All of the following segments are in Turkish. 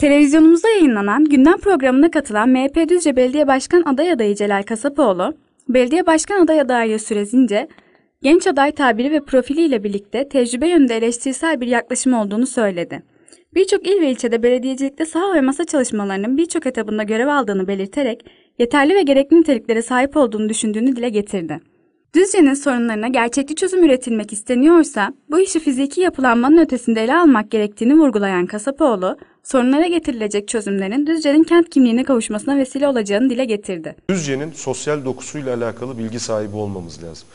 Televizyonumuzda yayınlanan gündem programına katılan MHP Düzce Belediye Başkan aday adayı Celal Kasapoğlu, belediye başkan aday adaylığı süresince genç aday tabiri ve profiliyle birlikte tecrübe yönünde eleştirisel bir yaklaşım olduğunu söyledi. Birçok il ve ilçede belediyecilikte saha ve masa çalışmalarının birçok etabında görev aldığını belirterek yeterli ve gerekli niteliklere sahip olduğunu düşündüğünü dile getirdi. Düzce'nin sorunlarına gerçekçi çözüm üretilmek isteniyorsa bu işi fiziki yapılanmanın ötesinde ele almak gerektiğini vurgulayan Kasapoğlu, sorunlara getirilecek çözümlerin Düzce'nin kent kimliğine kavuşmasına vesile olacağını dile getirdi. Düzce'nin sosyal dokusuyla alakalı bilgi sahibi olmamız lazım.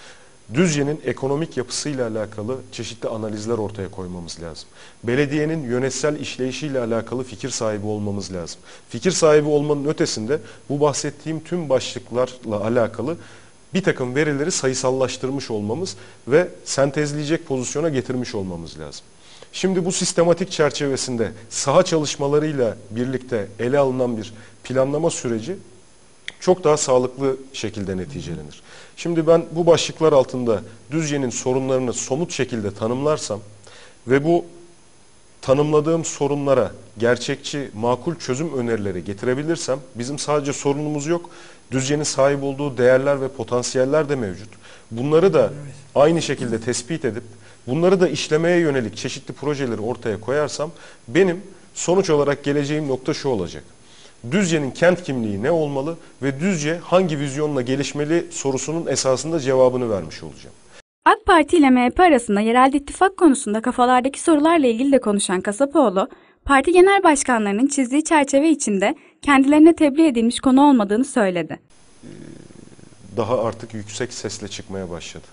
Düzce'nin ekonomik yapısıyla alakalı çeşitli analizler ortaya koymamız lazım. Belediyenin yönetsel işleyişiyle alakalı fikir sahibi olmamız lazım. Fikir sahibi olmanın ötesinde bu bahsettiğim tüm başlıklarla alakalı bir takım verileri sayısallaştırmış olmamız ve sentezleyecek pozisyona getirmiş olmamız lazım. Şimdi bu sistematik çerçevesinde saha çalışmalarıyla birlikte ele alınan bir planlama süreci çok daha sağlıklı şekilde neticelenir. Şimdi ben bu başlıklar altında Düzce'nin sorunlarını somut şekilde tanımlarsam ve bu tanımladığım sorunlara gerçekçi, makul çözüm önerileri getirebilirsem bizim sadece sorunumuz yok. Düzce'nin sahip olduğu değerler ve potansiyeller de mevcut. Bunları da aynı şekilde tespit edip bunları da işlemeye yönelik çeşitli projeleri ortaya koyarsam benim sonuç olarak geleceğim nokta şu olacak. Düzce'nin kent kimliği ne olmalı ve Düzce hangi vizyonla gelişmeli sorusunun esasında cevabını vermiş olacağım. AK Parti ile MHP arasında yerel ittifak konusunda kafalardaki sorularla ilgili de konuşan Kasapoğlu, parti genel başkanlarının çizdiği çerçeve içinde kendilerine tebliğ edilmiş konu olmadığını söyledi. Daha artık yüksek sesle çıkmaya başladı.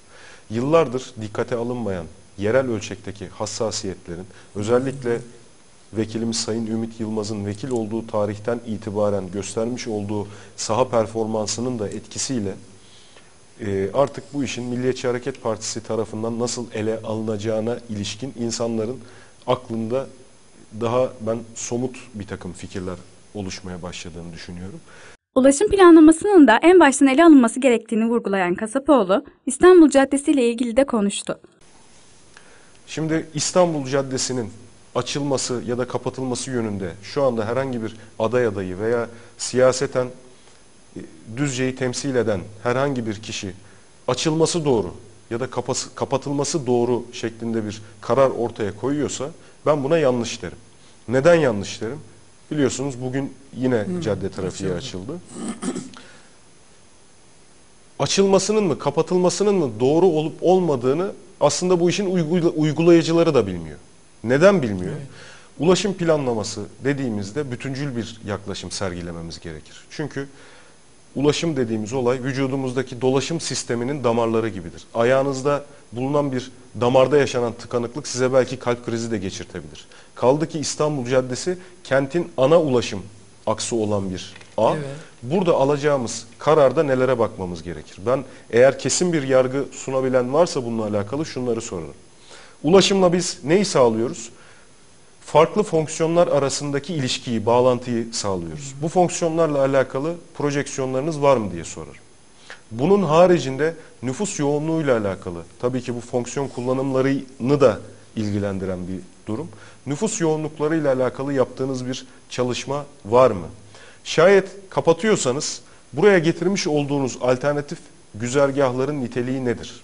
Yıllardır dikkate alınmayan yerel ölçekteki hassasiyetlerin özellikle vekilimiz Sayın Ümit Yılmaz'ın vekil olduğu tarihten itibaren göstermiş olduğu saha performansının da etkisiyle e, artık bu işin Milliyetçi Hareket Partisi tarafından nasıl ele alınacağına ilişkin insanların aklında daha ben somut bir takım fikirler oluşmaya başladığını düşünüyorum. Ulaşım planlamasının da en baştan ele alınması gerektiğini vurgulayan Kasapoğlu, İstanbul Caddesi ile ilgili de konuştu. Şimdi İstanbul Caddesi'nin açılması ya da kapatılması yönünde şu anda herhangi bir aday adayı veya siyaseten Düzce'yi temsil eden herhangi bir kişi açılması doğru ya da kapası, kapatılması doğru şeklinde bir karar ortaya koyuyorsa ben buna yanlış derim. Neden yanlış derim? Biliyorsunuz bugün yine hmm, cadde trafiği açıldı. Açılmasının mı kapatılmasının mı doğru olup olmadığını aslında bu işin uygulayıcıları da bilmiyor. Neden bilmiyor? Evet. Ulaşım planlaması dediğimizde bütüncül bir yaklaşım sergilememiz gerekir. Çünkü ulaşım dediğimiz olay vücudumuzdaki dolaşım sisteminin damarları gibidir. Ayağınızda bulunan bir damarda yaşanan tıkanıklık size belki kalp krizi de geçirtebilir. Kaldı ki İstanbul Caddesi kentin ana ulaşım aksı olan bir ağ. Evet. Burada alacağımız kararda nelere bakmamız gerekir? Ben eğer kesin bir yargı sunabilen varsa bununla alakalı şunları sorarım. Ulaşımla biz neyi sağlıyoruz? Farklı fonksiyonlar arasındaki ilişkiyi, bağlantıyı sağlıyoruz. Bu fonksiyonlarla alakalı projeksiyonlarınız var mı diye sorarım. Bunun haricinde nüfus yoğunluğuyla alakalı, tabii ki bu fonksiyon kullanımlarını da ilgilendiren bir durum. Nüfus yoğunluklarıyla alakalı yaptığınız bir çalışma var mı? Şayet kapatıyorsanız buraya getirmiş olduğunuz alternatif güzergahların niteliği nedir?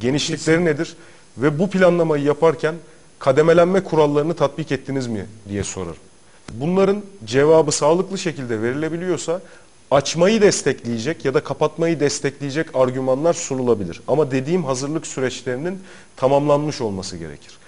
Genişlikleri Kesin. nedir? Ve bu planlamayı yaparken kademelenme kurallarını tatbik ettiniz mi diye sorarım. Bunların cevabı sağlıklı şekilde verilebiliyorsa açmayı destekleyecek ya da kapatmayı destekleyecek argümanlar sunulabilir. Ama dediğim hazırlık süreçlerinin tamamlanmış olması gerekir.